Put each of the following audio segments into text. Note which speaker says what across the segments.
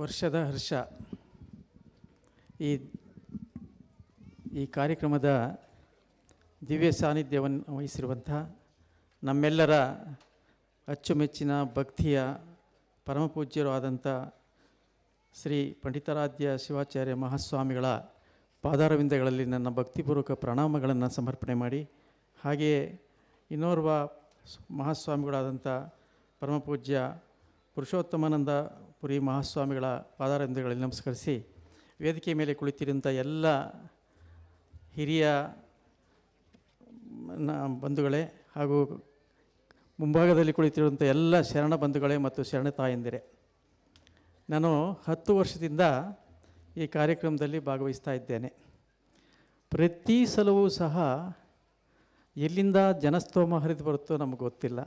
Speaker 1: ವರ್ಷದ ಹರ್ಷ. ಈ ಈ ಕಾರ್ಯಕ್ರಮದ ದಿವ್ಯ ಸಾನ್ನಿಧ್ಯವನ್ನು ವಹಿಸಿರುವಂಥ ನಮ್ಮೆಲ್ಲರ ಅಚ್ಚುಮೆಚ್ಚಿನ ಭಕ್ತಿಯ ಪರಮಪೂಜ್ಯರು ಆದಂಥ ಶ್ರೀ ಪಂಡಿತಾರಾಧ್ಯ ಶಿವಾಚಾರ್ಯ ಮಹಾಸ್ವಾಮಿಗಳ ಪಾದಾರವಿಂದಗಳಲ್ಲಿ ನನ್ನ ಭಕ್ತಿಪೂರ್ವಕ ಪ್ರಣಾಮಗಳನ್ನು ಸಮರ್ಪಣೆ ಮಾಡಿ, ಹಾಗೆಯೇ ಇನ್ನೋರ್ವ ಮಹಾಸ್ವಾಮಿಗಳಾದಂಥ ಪರಮಪೂಜ್ಯ ಪುರುಷೋತ್ತಮಾನಂದ ಪುರಿ ಮಹಾಸ್ವಾಮಿಗಳ ಪಾದಾರಂಧಗಳಲ್ಲಿ ನಮಸ್ಕರಿಸಿ ವೇದಿಕೆ ಮೇಲೆ ಕುಳಿತಿರುವಂಥ ಎಲ್ಲ ಹಿರಿಯ ಬಂಧುಗಳೇ ಹಾಗೂ ಮುಂಭಾಗದಲ್ಲಿ ಕುಳಿತಿರುವಂಥ ಎಲ್ಲ ಶರಣ ಬಂಧುಗಳೇ ಮತ್ತು ಶರಣ ತಾಯಂದಿರೇ, ನಾನು ಹತ್ತು ವರ್ಷದಿಂದ ಈ ಕಾರ್ಯಕ್ರಮದಲ್ಲಿ ಭಾಗವಹಿಸ್ತಾ ಇದ್ದೇನೆ. ಪ್ರತಿ ಸಲವೂ ಸಹ ಎಲ್ಲಿಂದ ಜನಸ್ತೋಮ ಹರಿದು ಬರುತ್ತೋ ನಮಗೆ ಗೊತ್ತಿಲ್ಲ.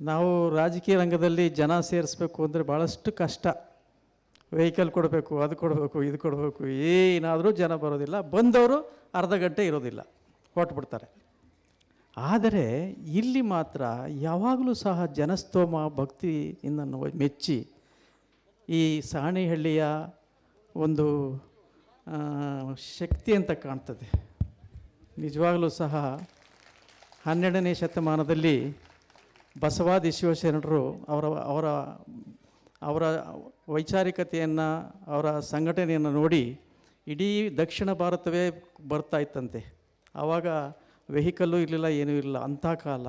Speaker 1: ನಾವು ರಾಜಕೀಯ ರಂಗದಲ್ಲಿ ಜನ ಸೇರಿಸ್ಬೇಕು ಅಂದರೆ ಭಾಳಷ್ಟು ಕಷ್ಟ. ವೆಹಿಕಲ್ ಕೊಡಬೇಕು, ಅದು ಕೊಡಬೇಕು, ಇದು ಕೊಡಬೇಕು, ಏನಾದರೂ ಜನ ಬರೋದಿಲ್ಲ. ಬಂದವರು ಅರ್ಧ ಗಂಟೆ ಇರೋದಿಲ್ಲ ಕೊಟ್ಬಿಡ್ತಾರೆ ಆದರೆ ಇಲ್ಲಿ ಮಾತ್ರ ಯಾವಾಗಲೂ ಸಹ ಜನಸ್ತೋಮ ಭಕ್ತಿಯಿಂದ ಮೆಚ್ಚಿ ಈ ಸಾಣೆಹಳ್ಳಿಯ ಒಂದು ಶಕ್ತಿ ಅಂತ ಕಾಣ್ತದೆ. ನಿಜವಾಗಲೂ ಸಹ ಹನ್ನೆರಡನೇ ಶತಮಾನದಲ್ಲಿ ಬಸವಾದಿ ಶಿವಶರಣರು ಅವರ ಅವರ ಅವರ ವೈಚಾರಿಕತೆಯನ್ನು, ಅವರ ಸಂಘಟನೆಯನ್ನು ನೋಡಿ ಇಡೀ ದಕ್ಷಿಣ ಭಾರತವೇ ಬರ್ತಾ ಇತ್ತಂತೆ. ಆವಾಗ ವೆಹಿಕಲ್ಲು ಇರಲಿಲ್ಲ, ಏನೂ ಇರಲಿಲ್ಲ, ಅಂಥ ಕಾಲ.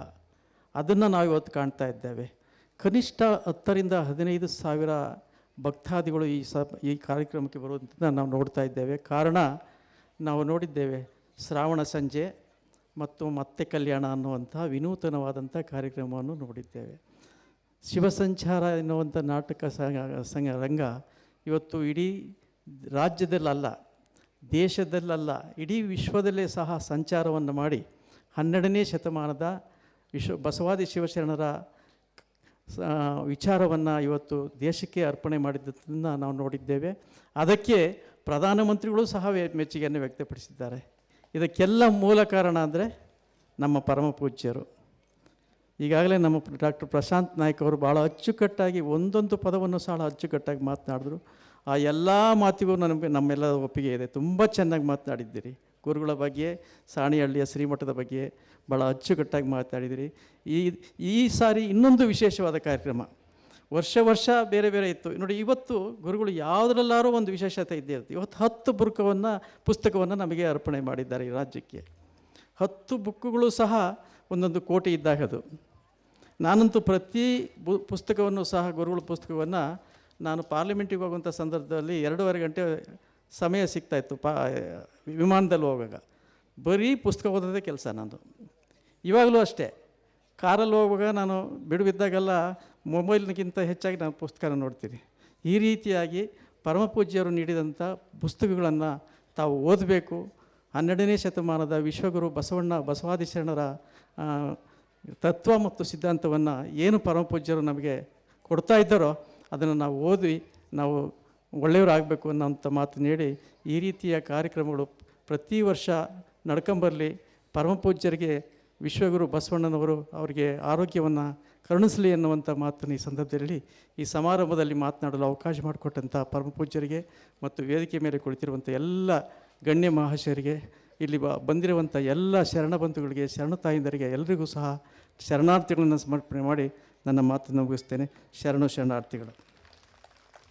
Speaker 1: ಅದನ್ನು ನಾವು ಇವತ್ತು ಕಾಣ್ತಾ ಇದ್ದೇವೆ. ಕನಿಷ್ಠ ಹತ್ತರಿಂದ ಹದಿನೈದು ಸಾವಿರ ಭಕ್ತಾದಿಗಳು ಈ ಸ ಈ ಕಾರ್ಯಕ್ರಮಕ್ಕೆ ಬರುವಂಥದ್ದನ್ನು ನಾವು ನೋಡ್ತಾ ಇದ್ದೇವೆ. ಕಾರಣ, ನಾವು ನೋಡಿದ್ದೇವೆ, ಶ್ರಾವಣ ಸಂಜೆ ಮತ್ತು ಮತ್ತೆ ಕಲ್ಯಾಣ ಅನ್ನುವಂಥ ವಿನೂತನವಾದಂಥ ಕಾರ್ಯಕ್ರಮವನ್ನು ನೋಡಿದ್ದೇವೆ. ಶಿವಸಂಚಾರ ಎನ್ನುವಂಥ ನಾಟಕ ಸಂಘ ರಂಗ ಇವತ್ತು ಇಡೀ ರಾಜ್ಯದಲ್ಲಲ್ಲ, ದೇಶದಲ್ಲಲ್ಲ, ಇಡೀ ವಿಶ್ವದಲ್ಲೇ ಸಹ ಸಂಚಾರವನ್ನು ಮಾಡಿ ಹನ್ನೆರಡನೇ ಶತಮಾನದ ವಿಶ್ವ, ಬಸವಾದಿ ಶಿವಶರಣರ ವಿಚಾರವನ್ನು ಇವತ್ತು ದೇಶಕ್ಕೆ ಅರ್ಪಣೆ ಮಾಡಿದ್ದನ್ನು ನಾವು ನೋಡಿದ್ದೇವೆ. ಅದಕ್ಕೆ ಪ್ರಧಾನಮಂತ್ರಿಗಳು ಸಹ ಮೆಚ್ಚುಗೆಯನ್ನು ವ್ಯಕ್ತಪಡಿಸಿದ್ದಾರೆ. ಇದಕ್ಕೆಲ್ಲ ಮೂಲ ಕಾರಣ ಅಂದರೆ ನಮ್ಮ ಪರಮ ಪೂಜ್ಯರು. ಈಗಾಗಲೇ ನಮ್ಮ ಡಾಕ್ಟರ್ ಪ್ರಶಾಂತ್ ನಾಯ್ಕ್ ಅವರು ಭಾಳ ಅಚ್ಚುಕಟ್ಟಾಗಿ ಒಂದೊಂದು ಪದವನ್ನು ಸಹ ಅಚ್ಚುಕಟ್ಟಾಗಿ ಮಾತನಾಡಿದ್ರು. ಆ ಎಲ್ಲ ಮಾತಿಗೂ ನಮಗೆ ನಮ್ಮೆಲ್ಲ ಒಪ್ಪಿಗೆ ಇದೆ. ತುಂಬ ಚೆನ್ನಾಗಿ ಮಾತನಾಡಿದ್ದೀರಿ. ಗುರುಗಳ ಬಗ್ಗೆ ಸಾಣಿಹಳ್ಳಿಯ ಶ್ರೀಮಠದ ಬಗ್ಗೆ ಭಾಳ ಅಚ್ಚುಕಟ್ಟಾಗಿ ಮಾತಾಡಿದಿರಿ ಈ ಈ ಸಾರಿ ಇನ್ನೊಂದು ವಿಶೇಷವಾದ ಕಾರ್ಯಕ್ರಮ. ವರ್ಷ ವರ್ಷ ಬೇರೆ ಬೇರೆ ಇತ್ತು. ನೋಡಿ, ಇವತ್ತು ಗುರುಗಳು ಯಾವುದ್ರಲ್ಲಾರೋ ಒಂದು ವಿಶೇಷತೆ ಇದ್ದೇ ಇರುತ್ತೆ. ಇವತ್ತು ಹತ್ತು ಬುರ್ಕವನ್ನು, ಪುಸ್ತಕವನ್ನು ನಮಗೆ ಅರ್ಪಣೆ ಮಾಡಿದ್ದಾರೆ ಈ ರಾಜ್ಯಕ್ಕೆ. ಹತ್ತು ಬುಕ್ಕುಗಳು ಸಹ ಒಂದೊಂದು ಕೋಟಿ ಇದ್ದಾಗದು ನಾನಂತೂ ಪ್ರತಿ ಬು, ಪುಸ್ತಕವನ್ನು ಸಹ, ಗುರುಗಳ ಪುಸ್ತಕವನ್ನು ನಾನು ಪಾರ್ಲಿಮೆಂಟಿಗೆ ಹೋಗುವಂಥ ಸಂದರ್ಭದಲ್ಲಿ ಎರಡೂವರೆ ಗಂಟೆ ಸಮಯ ಸಿಗ್ತಾಯಿತ್ತು ಪಾ, ವಿಮಾನದಲ್ಲಿ ಹೋಗುವಾಗ. ಬರೀ ಪುಸ್ತಕ ಓದೋದೇ ಕೆಲಸ ನಾನು ಇವಾಗಲೂ ಅಷ್ಟೇ. ಕಾರಲ್ಲಿ ಹೋಗುವಾಗ ನಾನು ಬಿಡುವಿದ್ದಾಗೆಲ್ಲ ಮೊಬೈಲ್ಗಿಂತ ಹೆಚ್ಚಾಗಿ ನಾನು ಪುಸ್ತಕನ ನೋಡ್ತೀನಿ ಈ ರೀತಿಯಾಗಿ ಪರಮಪೂಜ್ಯರು ನೀಡಿದಂಥ ಪುಸ್ತಕಗಳನ್ನು ತಾವು ಓದಬೇಕು. ಹನ್ನೆರಡನೇ ಶತಮಾನದ ವಿಶ್ವಗುರು ಬಸವಣ್ಣ ಬಸವಾದಿಶರಣರ ತತ್ವ ಮತ್ತು ಸಿದ್ಧಾಂತವನ್ನು ಏನು ಪರಮಪೂಜ್ಯರು ನಮಗೆ ಕೊಡ್ತಾ ಇದ್ದಾರೋ ಅದನ್ನು ನಾವು ಓದಿ ನಾವು ಒಳ್ಳೆಯವರಾಗಬೇಕು ಅನ್ನೋಂಥ ಮಾತು ನೀಡಿ ಈ ರೀತಿಯ ಕಾರ್ಯಕ್ರಮಗಳು ಪ್ರತಿ ವರ್ಷ ನಡ್ಕೊಂಬರಲಿ. ಪರಮಪೂಜ್ಯರಿಗೆ ವಿಶ್ವಗುರು ಬಸವಣ್ಣನವರು ಅವರಿಗೆ ಆರೋಗ್ಯವನ್ನು ಕರುಣಿಸಲಿ ಎನ್ನುವಂಥ ಮಾತನ್ನು ಈ ಸಂದರ್ಭದಲ್ಲಿ ಈ ಸಮಾರಂಭದಲ್ಲಿ ಮಾತನಾಡಲು ಅವಕಾಶ ಮಾಡಿಕೊಟ್ಟಂಥ ಪರಮಪೂಜ್ಯರಿಗೆ ಮತ್ತು ವೇದಿಕೆ ಮೇಲೆ ಕುಳಿತಿರುವಂಥ ಎಲ್ಲ ಗಣ್ಯ ಮಹಾಶಯರಿಗೆ ಇಲ್ಲಿ ಬ ಬಂದಿರುವಂಥ ಎಲ್ಲ ಶರಣ ಬಂಧುಗಳಿಗೆ, ಶರಣ ತಾಯಿಂದರಿಗೆ ಎಲ್ಲರಿಗೂ ಸಹ ಶರಣಾರ್ಥಿಗಳನ್ನು ಸಮರ್ಪಣೆ ಮಾಡಿ ನನ್ನ ಮಾತನ್ನು ಮುಗಿಸ್ತೇನೆ. ಶರಣು ಶರಣಾರ್ಥಿಗಳು.